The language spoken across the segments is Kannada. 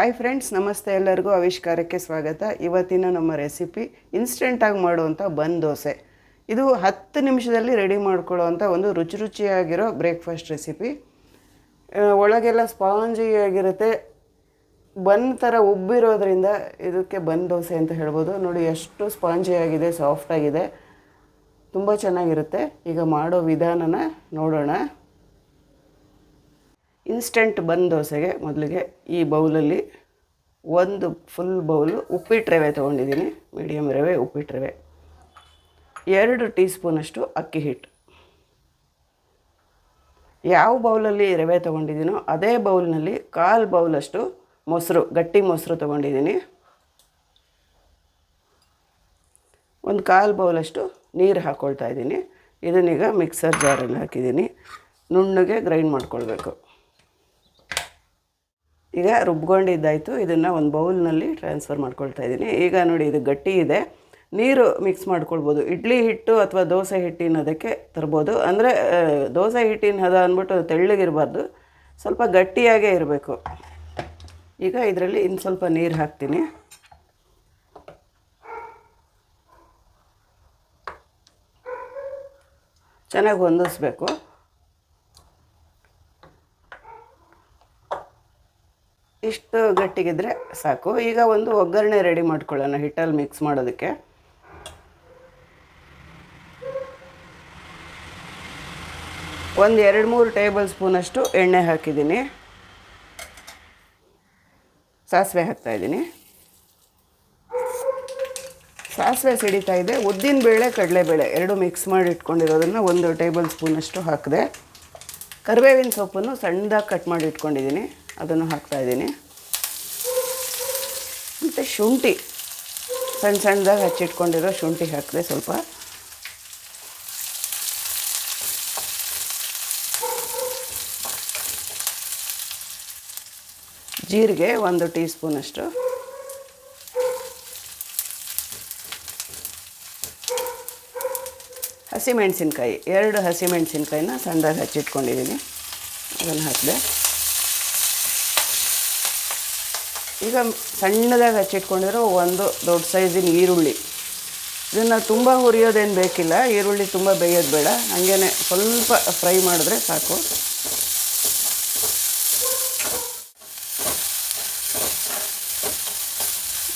ಹಾಯ್ ಫ್ರೆಂಡ್ಸ್ ನಮಸ್ತೆ ಎಲ್ಲರಿಗೂ ಆವಿಷ್ಕಾರಕ್ಕೆ ಸ್ವಾಗತ. ಇವತ್ತಿನ ನಮ್ಮ ರೆಸಿಪಿ ಇನ್ಸ್ಟೆಂಟಾಗಿ ಮಾಡುವಂಥ ಬನ್ ದೋಸೆ. ಇದು ಹತ್ತು ನಿಮಿಷದಲ್ಲಿ ರೆಡಿ ಮಾಡ್ಕೊಳ್ಳೋವಂಥ ಒಂದು ರುಚಿ ರುಚಿಯಾಗಿರೋ ಬ್ರೇಕ್ಫಾಸ್ಟ್ ರೆಸಿಪಿ ಒಳಗೆಲ್ಲ ಸ್ಪಾಂಜಿಯಾಗಿರುತ್ತೆ ಬನ್ ಥರ ಉಬ್ಬಿರೋದ್ರಿಂದ ಇದಕ್ಕೆ ಬನ್ ದೋಸೆ ಅಂತ ಹೇಳ್ಬೋದು. ನೋಡಿ, ಎಷ್ಟು ಸ್ಪಾಂಜಿಯಾಗಿದೆ ಸಾಫ್ಟಾಗಿದೆ ತುಂಬ ಚೆನ್ನಾಗಿರುತ್ತೆ. ಈಗ ಮಾಡೋ ವಿಧಾನನ ನೋಡೋಣ. ಇನ್ಸ್ಟೆಂಟ್ ಬನ್ ದೋಸೆಗೆ ಮೊದಲಿಗೆ ಈ ಬೌಲಲ್ಲಿ ಒಂದು ಫುಲ್ ಬೌಲು ಉಪ್ಪಿಟ್ಟು ರವೆ ತೊಗೊಂಡಿದ್ದೀನಿ ಮೀಡಿಯಮ್ ರವೆ, ಉಪ್ಪಿಟ್ಟು ರವೆ. ಎರಡು ಟೀ ಸ್ಪೂನಷ್ಟು ಅಕ್ಕಿ ಹಿಟ್ಟು. ಯಾವ ಬೌಲಲ್ಲಿ ರವೆ ತೊಗೊಂಡಿದ್ದೀನೋ ಅದೇ ಬೌಲ್ನಲ್ಲಿ ಕಾಲು ಬೌಲಷ್ಟು ಮೊಸರು, ಗಟ್ಟಿ ಮೊಸರು ತೊಗೊಂಡಿದ್ದೀನಿ. ಒಂದು ಕಾಲು ಬೌಲಷ್ಟು ನೀರು ಹಾಕ್ಕೊಳ್ತಾ ಇದ್ದೀನಿ. ಇದನ್ನೀಗ ಮಿಕ್ಸರ್ ಜಾರಲ್ಲಿ ಹಾಕಿದ್ದೀನಿ. ನುಣ್ಣಗೆ ಗ್ರೈಂಡ್ ಮಾಡ್ಕೊಳ್ಬೇಕು. ಈಗ ರುಬ್ಕೊಂಡಿದ್ದಾಯಿತು. ಇದನ್ನು ಒಂದು ಬೌಲ್ನಲ್ಲಿ ಟ್ರಾನ್ಸ್ಫರ್ ಮಾಡ್ಕೊಳ್ತಾ ಇದ್ದೀನಿ. ಈಗ ನೋಡಿ, ಇದು ಗಟ್ಟಿ ಇದೆ. ನೀರು ಮಿಕ್ಸ್ ಮಾಡ್ಕೊಳ್ಬೋದು. ಇಡ್ಲಿ ಹಿಟ್ಟು ಅಥವಾ ದೋಸೆ ಹಿಟ್ಟಿನ ಅದಕ್ಕೆ ತರ್ಬೋದು. ಅಂದರೆ ದೋಸೆ ಹಿಟ್ಟಿನ ಹದ ಅಂದ್ಬಿಟ್ಟು ತೆಳ್ಳಗಿರಬಾರ್ದು. ಸ್ವಲ್ಪ ಗಟ್ಟಿಯಾಗೇ ಇರಬೇಕು. ಈಗ ಇದರಲ್ಲಿ ಇನ್ನು ಸ್ವಲ್ಪ ನೀರು ಹಾಕ್ತೀನಿ. ಚೆನ್ನಾಗಿ ಹೊಂದಿಸ್ಬೇಕು. ಇಷ್ಟು ಗಟ್ಟಿಗಿದ್ರೆ ಸಾಕು. ಈಗ ಒಂದು ಒಗ್ಗರಣೆ ರೆಡಿ ಮಾಡ್ಕೊಳ್ಳೋಣ, ಹಿಟ್ಟಲ್ಲಿ ಮಿಕ್ಸ್ ಮಾಡೋದಕ್ಕೆ. ಒಂದು ಎರಡು ಮೂರು ಟೇಬಲ್ ಸ್ಪೂನಷ್ಟು ಎಣ್ಣೆ ಹಾಕಿದ್ದೀನಿ. ಸಾಸಿವೆ ಹಾಕ್ತಾಯಿದ್ದೀನಿ ಸಾಸಿವೆ ಸಿಡಿತಾ ಇದೆ. ಉದ್ದಿನ ಬೇಳೆ, ಕಡಲೆಬೇಳೆ ಎರಡು ಮಿಕ್ಸ್ ಮಾಡಿ ಇಟ್ಕೊಂಡಿರೋದನ್ನು ಒಂದು ಟೇಬಲ್ ಸ್ಪೂನಷ್ಟು ಹಾಕಿದೆ. ಕರಿಬೇವಿನ ಸೊಪ್ಪನ್ನು ಸಣ್ಣದಾಗಿ ಕಟ್ ಮಾಡಿ ಇಟ್ಕೊಂಡಿದ್ದೀನಿ. ಅದನ್ನು ಹಾಕ್ತಾಯಿದ್ದೀನಿ ಮತ್ತು ಶುಂಠಿ, ಸಣ್ಣ ಸಣ್ಣದಾಗಿ ಹಚ್ಚಿಟ್ಕೊಂಡಿರೋ ಶುಂಠಿ ಹಾಕಿದೆ ಸ್ವಲ್ಪ. ಜೀರಿಗೆ ಒಂದು ಟೀ ಸ್ಪೂನಷ್ಟು ಹಸಿಮೆಣಸಿನ್ಕಾಯಿ, ಎರಡು ಹಸಿಮೆಣಸಿನ್ಕಾಯಿನ ಸಣ್ಣದಾಗಿ ಹಚ್ಚಿಟ್ಕೊಂಡಿದ್ದೀನಿ. ಅದನ್ನು ಹಾಕಿದೆ. ಈಗ ಸಣ್ಣದಾಗಿ ಹಚ್ಚಿಟ್ಕೊಂಡಿರೋ ಒಂದು ದೊಡ್ಡ ಸೈಜಿನ ಈರುಳ್ಳಿ. ಇದನ್ನು ತುಂಬ ಹುರಿಯೋದೇನು ಬೇಕಿಲ್ಲ, ಈರುಳ್ಳಿ ತುಂಬ ಬೇಯೋದು ಬೇಡ. ಹಂಗೇ ಸ್ವಲ್ಪ ಫ್ರೈ ಮಾಡಿದ್ರೆ ಸಾಕು.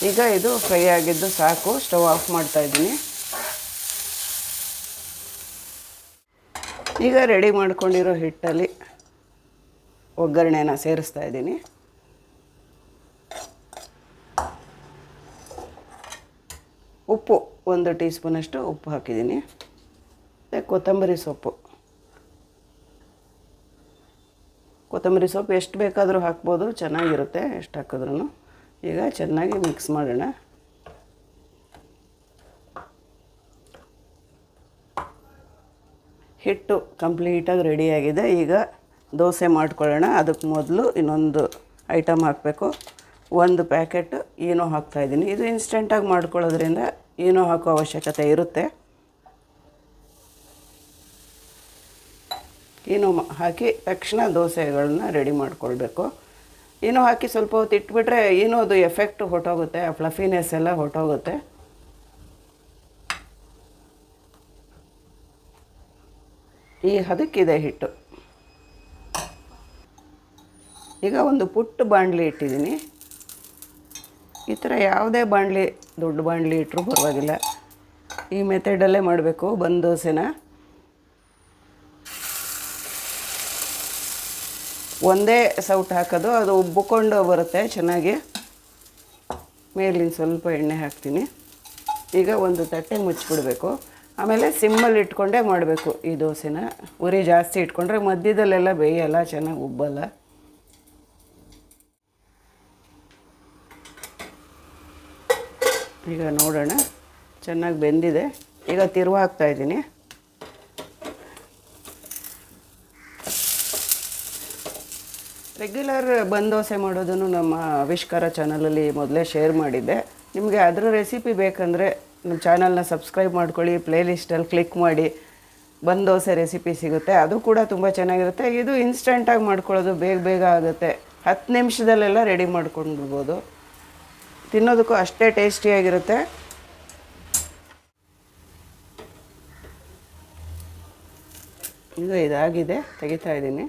ಈಗ ಇದು ಫ್ರೈ ಆಗಿದ್ದು ಸಾಕು, ಸ್ಟವ್ ಆಫ್ ಮಾಡ್ತಾ ಇದ್ದೀನಿ. ಈಗ ರೆಡಿ ಮಾಡ್ಕೊಂಡಿರೋ ಹಿಟ್ಟಲ್ಲಿ ಒಗ್ಗರಣೆನ ಸೇರಿಸ್ತಾ ಇದ್ದೀನಿ. ಉಪ್ಪು ಒಂದು ಟೀ ಸ್ಪೂನಷ್ಟು ಉಪ್ಪು ಹಾಕಿದ್ದೀನಿ. ಮತ್ತು ಕೊತ್ತಂಬರಿ ಸೊಪ್ಪು. ಕೊತ್ತಂಬರಿ ಸೊಪ್ಪು ಎಷ್ಟು ಬೇಕಾದರೂ ಹಾಕ್ಬೋದು, ಚೆನ್ನಾಗಿರುತ್ತೆ ಎಷ್ಟು ಹಾಕಿದ್ರೂ ಈಗ ಚೆನ್ನಾಗಿ ಮಿಕ್ಸ್ ಮಾಡೋಣ. ಹಿಟ್ಟು ಕಂಪ್ಲೀಟಾಗಿ ರೆಡಿಯಾಗಿದೆ ಈಗ ದೋಸೆ ಮಾಡ್ಕೊಳ್ಳೋಣ. ಅದಕ್ಕೆ ಮೊದಲು ಇನ್ನೊಂದು ಐಟಮ್ ಹಾಕಬೇಕು. ಒಂದು ಪ್ಯಾಕೆಟ್ ಏನೋ ಹಾಕ್ತಾಯಿದ್ದೀನಿ ಇದು ಇನ್ಸ್ಟೆಂಟಾಗಿ ಮಾಡ್ಕೊಳ್ಳೋದ್ರಿಂದ ಏನೋ ಹಾಕೋ ಅವಶ್ಯಕತೆ ಇರುತ್ತೆ. ಏನೋ ಹಾಕಿ ತಕ್ಷಣ ದೋಸೆಗಳನ್ನ ರೆಡಿ ಮಾಡ್ಕೊಳ್ಬೇಕು. ಏನೋ ಹಾಕಿ ಸ್ವಲ್ಪ ಹೊತ್ತು ಇಟ್ಬಿಟ್ರೆ ಏನೋ ಅದು ಎಫೆಕ್ಟ್ ಹೊಟ್ಟೋಗುತ್ತೆ ಆ ಫ್ಲಫಿನೆಸ್ ಎಲ್ಲ ಹೊಟ್ಟೋಗುತ್ತೆ ಈ ಹದಕ್ಕಿದೆ ಹಿಟ್ಟು. ಈಗ ಒಂದು ಪುಟ್ಟ ಬಾಣಲಿ ಇಟ್ಟಿದ್ದೀನಿ. ಈ ಥರ ಯಾವುದೇ ಬಾಣಲಿ, ದೊಡ್ಡ ಬಾಣಲಿ ಇಟ್ಟರೂ ಪರವಾಗಿಲ್ಲ. ಈ ಮೆಥಡಲ್ಲೇ ಮಾಡಬೇಕು ಬಂದು ದೋಸೆನ. ಒಂದೇ ಸೌಟ್ ಹಾಕೋದು, ಅದು ಉಬ್ಬಿಕೊಂಡು ಬರುತ್ತೆ ಚೆನ್ನಾಗಿ. ಮೇಲಿನ ಸ್ವಲ್ಪ ಎಣ್ಣೆ ಹಾಕ್ತೀನಿ. ಈಗ ಒಂದು ತಟ್ಟೆ ಮುಚ್ಚಿಬಿಡಬೇಕು. ಆಮೇಲೆ ಸಿಮ್ಮಲ್ಲಿ ಇಟ್ಕೊಂಡೇ ಮಾಡಬೇಕು ಈ ದೋಸೆನ. ಉರಿ ಜಾಸ್ತಿ ಇಟ್ಕೊಂಡ್ರೆ ಮಧ್ಯದಲ್ಲೆಲ್ಲ ಬೇಯಲ್ಲ, ಚೆನ್ನಾಗಿ ಉಬ್ಬಲ್ಲ. ಈಗ ನೋಡೋಣ. ಚೆನ್ನಾಗಿ ಬೆಂದಿದೆ. ಈಗ ತಿರುವು ಹಾಕ್ತಾ ಇದ್ದೀನಿ. ರೆಗ್ಯುಲರ್ ಬಂದ್ ದೋಸೆ ಮಾಡೋದನ್ನು ನಮ್ಮ ಆವಿಷ್ಕಾರ ಚಾನಲಲ್ಲಿ ಮೊದಲೇ ಶೇರ್ ಮಾಡಿದ್ದೆ. ನಿಮಗೆ ಅದರ ರೆಸಿಪಿ ಬೇಕಂದರೆ ನಮ್ಮ ಚಾನಲ್ನ ಸಬ್ಸ್ಕ್ರೈಬ್ ಮಾಡ್ಕೊಳ್ಳಿ ಪ್ಲೇಲಿಸ್ಟಲ್ಲಿ ಕ್ಲಿಕ್ ಮಾಡಿ. ಬಂದೋಸೆ ದೋಸೆ ರೆಸಿಪಿ ಸಿಗುತ್ತೆ. ಅದು ಕೂಡ ತುಂಬ ಚೆನ್ನಾಗಿರುತ್ತೆ. ಇದು ಇನ್ಸ್ಟೆಂಟಾಗಿ ಮಾಡ್ಕೊಳ್ಳೋದು ಬೇಗ ಬೇಗ ಆಗುತ್ತೆ. ಹತ್ತು ನಿಮಿಷದಲ್ಲೆಲ್ಲ ರೆಡಿ ಮಾಡ್ಕೊಂಡ್ಬಿಡ್ಬೋದು. ತಿನ್ನೋದಕ್ಕೂ ಅಷ್ಟೇ ಟೇಸ್ಟಿಯಾಗಿರುತ್ತೆ ಇದು ಇದಾಗಿದೆ ತೆಗಿತಾ ಇದ್ದೀನಿ.